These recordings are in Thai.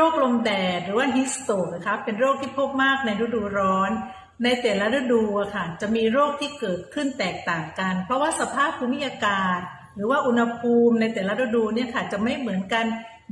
รคลมแดดหรือว่าฮิสโตนะคะเป็นโรคที่พบมากในฤดูร้อน ในแต่ละฤดูค่ะจะมีโรคที่เกิดขึ้นแตกต่างกัน เพราะว่าสภาพภูมิอากาศ หรือว่าอุณหภูมิในแต่ละฤดูเนี่ยค่ะจะไม่เหมือนกัน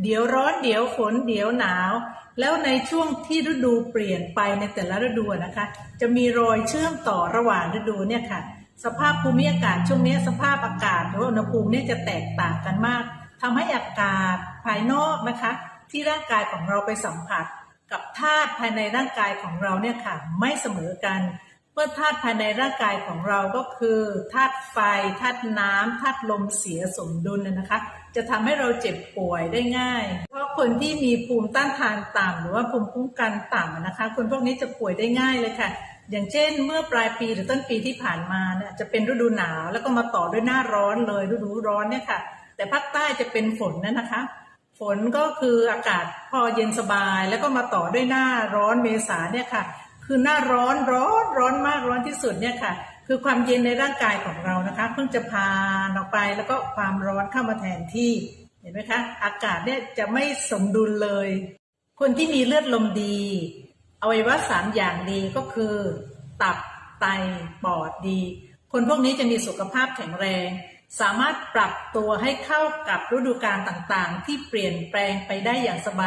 เดี๋ยวร้อนเดี๋ยวฝนเดี๋ยวหนาว แล้วในช่วงที่ฤดูเปลี่ยนไปในแต่ละฤดูนะคะ จะมีรอยเชื่อมต่อระหว่างฤดูเนี่ยค่ะ สภาพภูมิอากาศช่วงนี้สภาพอากาศหรือว่าอุณหภูมิเนี่ยจะแตกต่างกันมากทำให้อากาศภายนอกนะคะ ที่ร่างกายของเราไปสัมผัส กับธาตุภายในร่างกายของเราเนี่ยค่ะไม่เสมอกันเมื่อธาตุภายในร่างกายของเราก็คือธาตุไฟธาตุน้ำธาตุลมเสียสมดุลนะนะคะ จะทำให้เราเจ็บป่วยได้ง่าย เพราะคนที่มีภูมิต้านทานต่ำหรือว่าภูมิคุ้มกันต่ำนะคะ คนพวกนี้จะป่วยได้ง่ายเลยค่ะอย่างเช่นเมื่อปลายปีหรือต้นปีที่ผ่านมาเนี่ยจะเป็นฤดูหนาว แล้วก็มาต่อด้วยหน้าร้อนเลยฤดูร้อนเนี่ยค่ะ แต่ภาคใต้จะเป็นฝนนะนะคะ ฝนก็คืออากาศพอเย็นสบายแล้วก็มาต่อด้วยหน้าร้อนเมษาเนี่ยค่ะ คือหน้าร้อนร้อนร้อนมากร้อนที่สุดเนี่ยค่ะ คือความเย็นในร่างกายของเรานะคะ เพิ่งจะพาออกไปแล้วก็ความร้อนเข้ามาแทนที่เห็นไหมคะ อากาศเนี่ยจะไม่สมดุลเลย คนที่มีเลือดลมดีอวัยวะสามอย่างดีก็คือ ตับไตปอดดี คนพวกนี้จะมีสุขภาพแข็งแรง สามารถปรับตัวให้เข้ากับฤดูกาลต่าง ๆ ที่เปลี่ยนแปลงไปได้อย่างสบาย